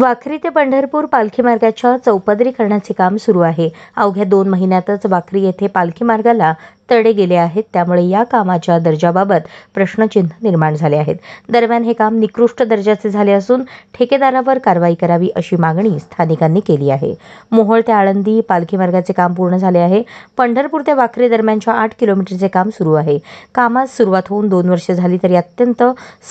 वाखरी ते पंढरपूर पालखी मार्गाच्या चौपदरीकरणाचे काम सुरू आहे. अवघ्या दोन महिन्यातच वाखरी येथे पालखी मार्गाला तडे गेले आहेत. त्यामुळे या कामाच्या दर्जाबाबत प्रश्नचिन्ह निर्माण झाले आहेत. दरम्यान हे काम निकृष्ट दर्जाचे झाले असून ठेकेदारावर कारवाई करावी अशी मागणी स्थानिकांनी केली आहे. मोहोळ ते आळंदी पालखी मार्गाचे काम पूर्ण झाले आहे. पंढरपूर ते वाखरी दरम्यानच्या आठ किलोमीटरचे काम सुरू आहे. कामास सुरुवात होऊन दोन वर्षे झाली तरी अत्यंत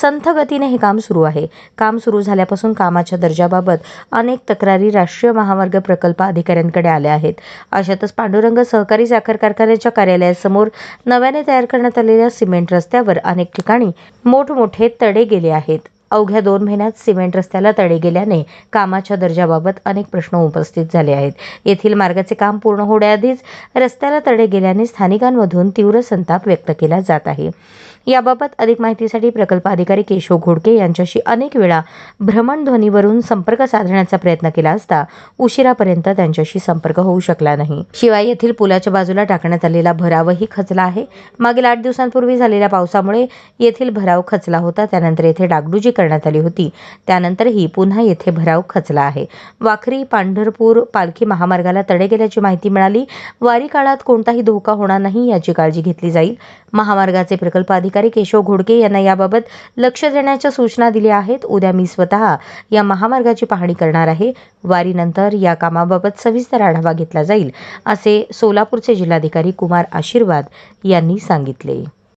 संथ गतीने हे काम सुरू आहे. काम सुरू झाल्यापासून कामाच्या दर्जाबाबत अनेक तक्रारी राष्ट्रीय महामार्ग प्रकल्प अधिकाऱ्यांकडे आल्या आहेत. अशातच पांडुरंग सहकारी साखर कारखान्याच्या कार्यालयासमोर समोर नव्याने तयार करण्यात आलेल्या सिमेंट रस्त्यावर अनेक ठिकाणी मोठमोठे तडे गेले आहेत. अवघ्या दोन महिन्यात सिमेंट रस्त्याला तडे गेल्याने कामाच्या दर्जाबाबत अनेक प्रश्न उपस्थित झाले आहेत. येथील मार्गाचे काम पूर्ण होण्याआधीच रस्त्याला तडे गेल्याने स्थानिकांमधून तीव्र संताप व्यक्त केला जात आहे. याबाबत अधिक माहितीसाठी प्रकल्प अधिकारी केशव घोडके यांच्याशी अनेक वेळा भ्रमणध्वनीवरून संपर्क साधण्याचा प्रयत्न केला असता उशिरापर्यंत त्यांच्याशी संपर्क होऊ शकला नाही. शिवाय येथील पुलाच्या बाजूला टाकण्यात आलेला भरावही खचला आहे. मागील आठ दिवसांपूर्वी झालेल्या पावसामुळे येथील भराव खचला होता. त्यानंतर येथे डागडुजी करण्यात आली होती. त्यानंतरही पुन्हा येथे भराव खचला आहे. वाखरी पांढरपूर पालखी महामार्गाला तडे गेल्याची माहिती मिळाली. वारी काळात कोणताही धोका होणार नाही याची काळजी घेतली जाईल. महामार्गाचे प्रकल्प अधिकारी केशव घोडके यांना याबाबत लक्ष देण्याच्या सूचना दिल्या आहेत. उद्या मी स्वतः या महामार्गाची पाहणी करणार आहे. वारीनंतर या कामाबाबत सविस्तर आढावा घेतला जाईल असे सोलापूरचे जिल्हाधिकारी कुमार आशीर्वाद यांनी सांगितले.